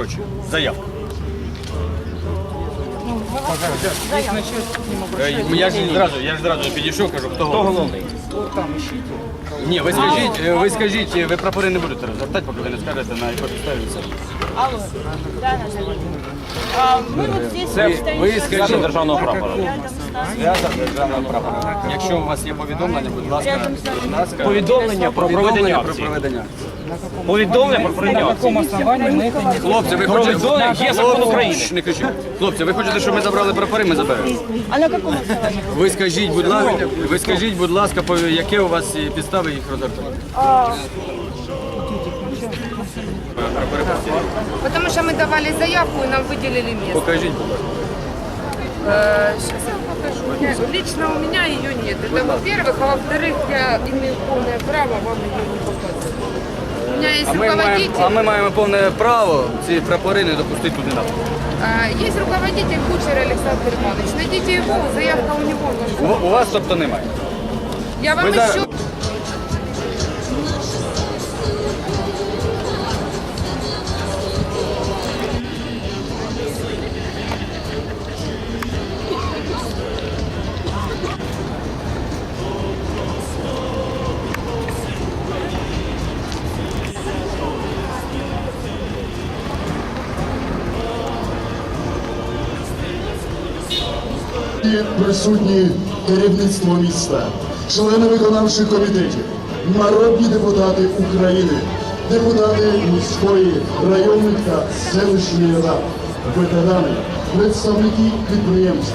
Коротше, заявка. Е, Я ж зразу, я ж зразу підійшов, кажу, хто головний. Ні, ви скажіть, е, ви скажіть, е, ви прапори не будете розвертати, поки ви не скажете, на якій підставі це. Алло. Да, Наталья. А, мы вот здесь стоим ви сейчас скажіть державного прапора. рядом с державного прапора. Якщо у вас є повідомлення, будь ласка, Рядом с нами. будь ласка. Повідомлення про проведення Повідомлення про акції. проведення. Повідомлення про проведення акції. каком основании мы это не Хлопці, ви Повідомлення хочете... є закон Хлопці, України. шш, Не кричіть. Хлопці, ви хочете, щоб ми забрали прапори, ми заберемо. А на каком основании? Ви скажіть, будь ласка, ви скажіть, будь ласка, по яке у вас є підстави їх розвертати? Прапори постійно. Потому что мы давали заявку и нам выделили место. Покажіть, будь ласка. Сейчас я вам покажу. Я- лично у меня ее нет. Это во-первых, а во-вторых, я имею полное право вам ее не показывать. У меня есть А ми, маємо, руководитель, а ми маємо повне право ці прапори не допустити туди нас. а, есть руководитель Кучер Александр Иванович. Найдите его, заявка у него. У, у вас тобто немає. Я вам Ви за- еще... І присутні керівництво міста, члени виконавчих комітетів, народні депутати України, депутати міської, районних та селищної рад, ветерани, представники підприємств.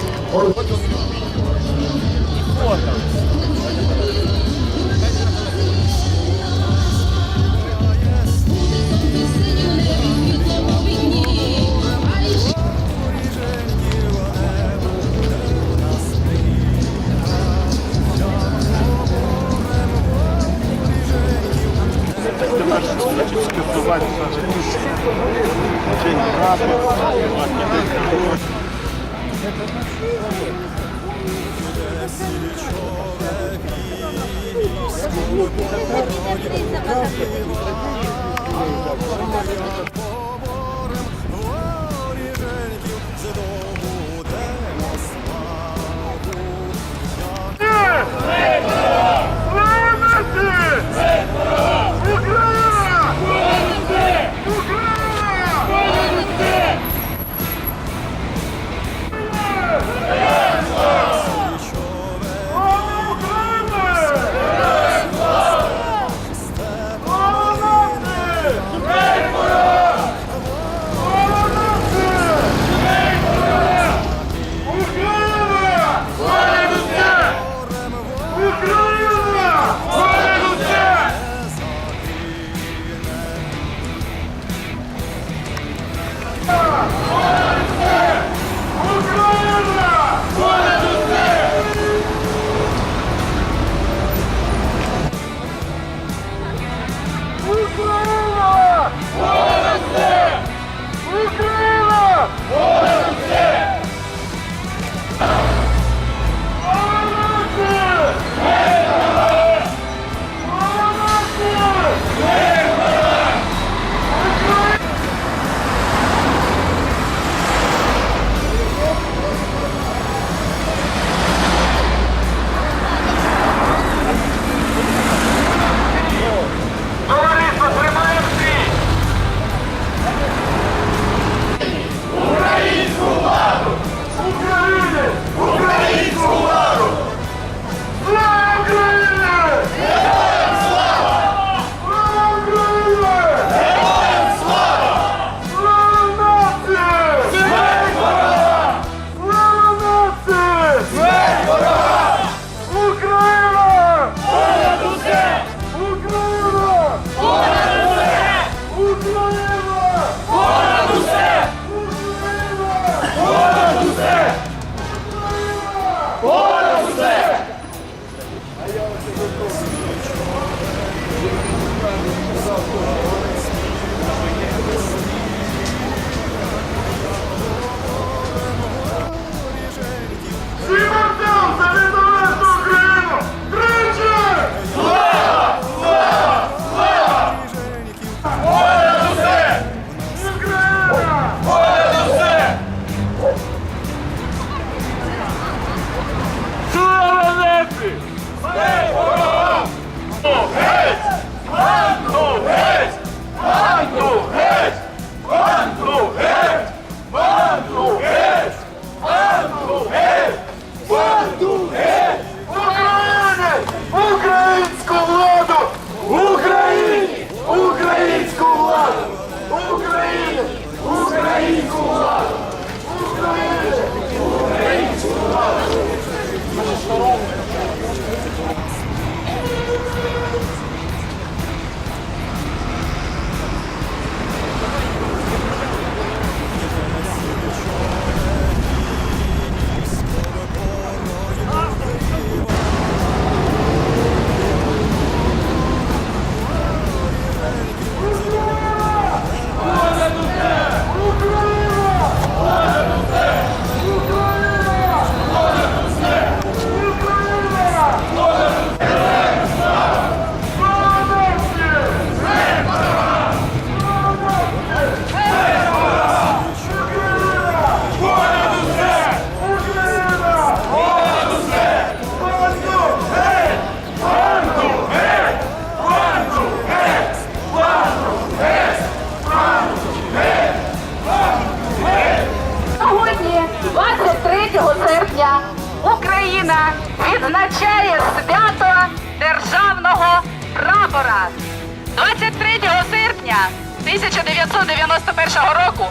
1991 року,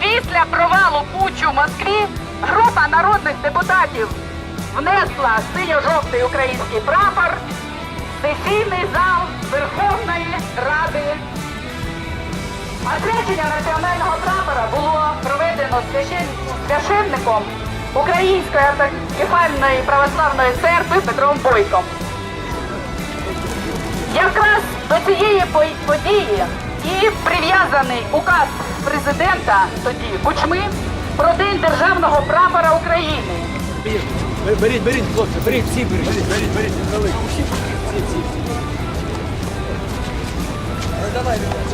після провалу путчу в Москві, група народних депутатів внесла синьо-жовтий український прапор в сесійний зал Верховної Ради Освячення національного прапора було проведено священ- священником Української автокефальної православної церкви Петром Бойком. Якраз до цієї події і прив'язаний указ президента тоді Кучми про День державного прапора України. Беріть, беріть, хлопці, беріть, всі беріть. Беріть, беріть, беріть, беріть. Всі, всі, всі. Ми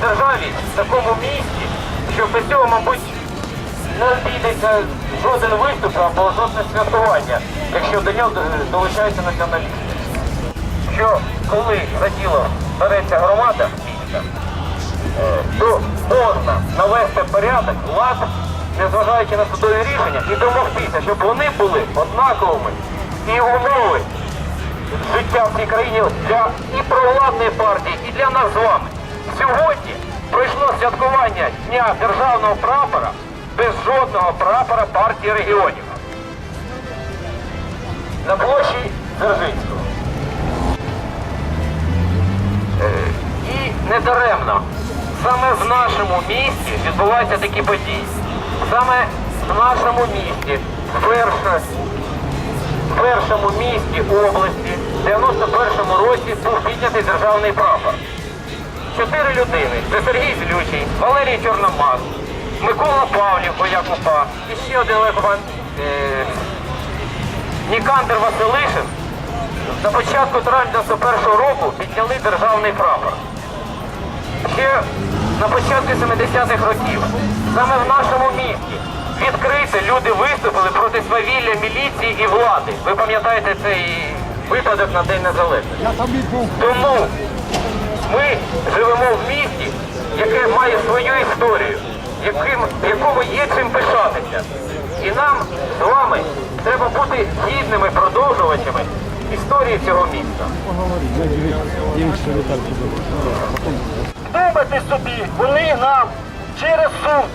державі, в такому місті, що без цього, мабуть, не обійдеться жоден виступ або жодне святкування, якщо до нього е, долучаються націоналісти. Що коли за діло береться громада міста, е, то можна навести порядок, лад, незважаючи на судові рішення, і домогтися, щоб вони були однаковими і умови життя в цій країні для і провладної партії, і для нас з вами. Сьогодні пройшло святкування Дня державного прапора без жодного прапора партії регіонів на площі Дзержинського. Е, І недаремно. Саме в нашому місті відбуваються такі події. Саме в нашому місті вперше в першому місті області в 91-му році був піднятий державний прапор. Чотири людини. Це Сергій Злючий, Валерій Чорномаз, Микола Павлів, бояк УПА і ще один Олег е, Нікандр Василишин на початку травня 91 року підняли державний прапор. Ще на початку 70-х років, саме в нашому місті, відкрито люди виступили проти свавілля міліції і влади. Ви пам'ятаєте цей випадок на День Незалежності? Тому ми живемо в місті, яке має свою історію, яким, якому є чим пишатися. І нам з вами треба бути гідними продовжувачами історії цього міста. Думайте собі, вони нам через суд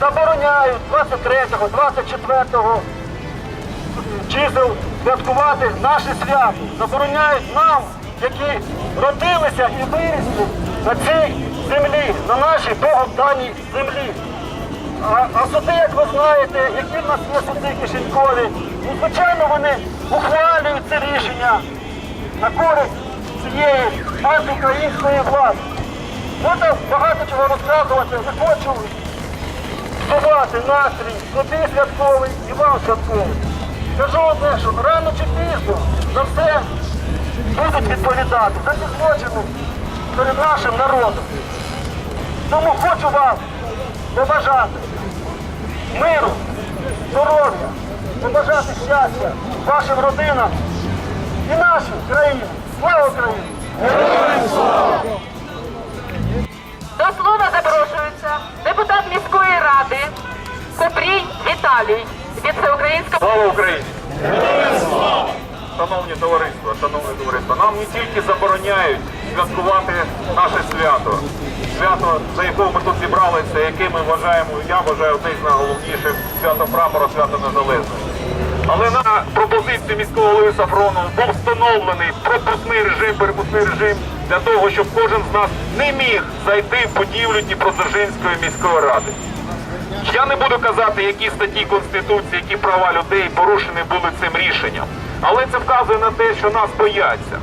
забороняють 23-го, 24-го чисел святкувати наше свято. Забороняють нам, які родилися і виросли на цій землі, на нашій богомданій землі. А, а суди, як ви знаєте, які в нас є суди кишенькові, ну, звичайно, вони ухвалюють це рішення на користь цієї антиукраїнської влади. Можна багато чого розказувати, не хочу псувати настрій, собі святковий і вам святковий. Кажу одне, що рано чи пізно за все будуть відповідати, за ці злочини перед нашим народом. Тому хочу вам побажати миру, здоров'я, побажати щастя вашим родинам і нашій країні. Слава Україні! До слова запрошується депутат міської ради Купрій Віталій від Всеукраїнського Слава Україні! Шановні товариство, шановне товариство, нам не тільки забороняють святкувати наше свято, свято, за якого ми тут зібралися, яке ми вважаємо, я вважаю одне з найголовніших свято прапора, свято незалежності. Але на пропозицію міського голови Сафронова був встановлений пропускний режим, перепускний режим для того, щоб кожен з нас не міг зайти в будівлю Дніпродзержинської міської ради. Я не буду казати, які статті Конституції, які права людей порушені були цим рішенням. Але це вказує на те, що нас бояться.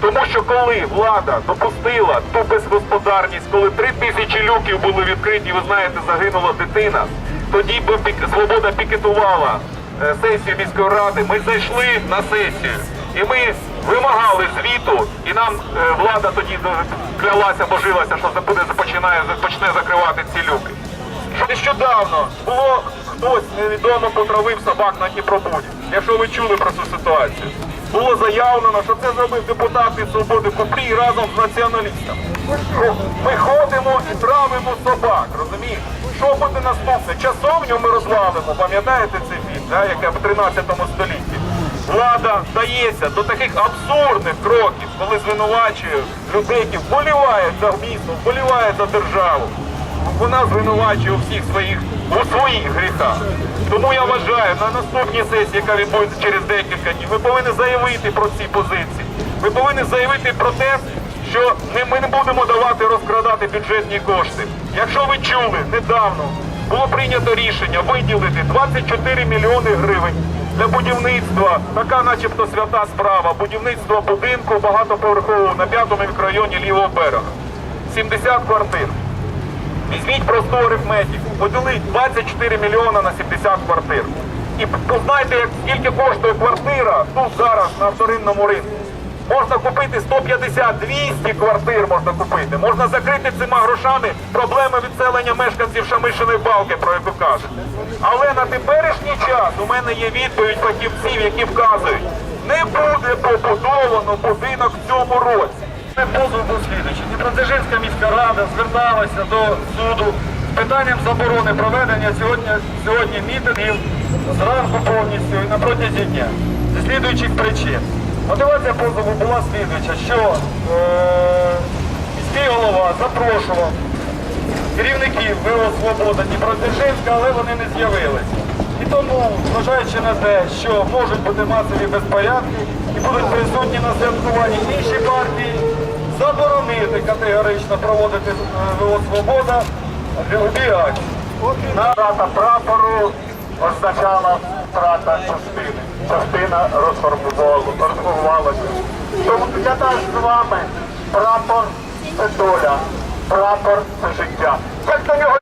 Тому що коли влада допустила ту безгосподарність, коли три тисячі люків були відкриті, ви знаєте, загинула дитина, тоді би свобода пікетувала е, сесію міської ради. Ми зайшли на сесію і ми вимагали звіту, і нам е, влада тоді клялася, божилася, що буде починає почне закривати ці люки. Що Нещодавно було хтось невідомо потравив собак на Дніпробуді. Якщо ви чули про цю ситуацію, було заявлено, що це зробив депутат від свободи Купрій разом з націоналістами. Ми ходимо і травимо собак, розумієте? Що буде наступне? Часовню ми розвалимо, пам'ятаєте цей фільм, да, яке в 13 столітті? Влада вдається до таких абсурдних кроків, коли звинувачує людей, які вболівають за місто, вболівають за державу вона звинувачує у всіх своїх у своїх гріхах. Тому я вважаю, на наступній сесії, яка відбудеться через декілька днів, ви повинні заявити про ці позиції. Ви повинні заявити про те, що ми не будемо давати розкрадати бюджетні кошти. Якщо ви чули, недавно було прийнято рішення виділити 24 мільйони гривень для будівництва, така начебто свята справа, будівництва будинку багатоповерхового на п'ятому мікрорайоні лівого берега. 70 квартир. Візьміть просту арифметику, поділіть 24 мільйона на 70 квартир. І познайте, скільки коштує квартира тут зараз на вторинному ринку. Можна купити 150-200 квартир можна купити. Можна закрити цими грошами проблеми відселення мешканців Шамишиної балки, про яку кажуть. Але на теперішній час у мене є відповідь фахівців, які вказують, не буде побудовано будинок в цьому році. Позов був слідуючий. Дніпродзержинська міська рада зверталася до суду з питанням заборони проведення сьогодні, сьогодні мітингів зранку повністю і на протязі дня. Зі слідуючих причин. Мотивація позову була слідуюча, що е, міський голова запрошував керівників ВО Свобода Дніпродзержинська, але вони не з'явилися. І тому, зважаючи на те, що можуть бути масові безпорядки і будуть присутні на святкуванні інші партії, заборонити категорично проводити е, ВО Свобода бігач. Втрата прапору означала втрата частини. Частина розформувала- розформувалася. Тому для нас з вами прапор це доля, прапор це життя. Як до нього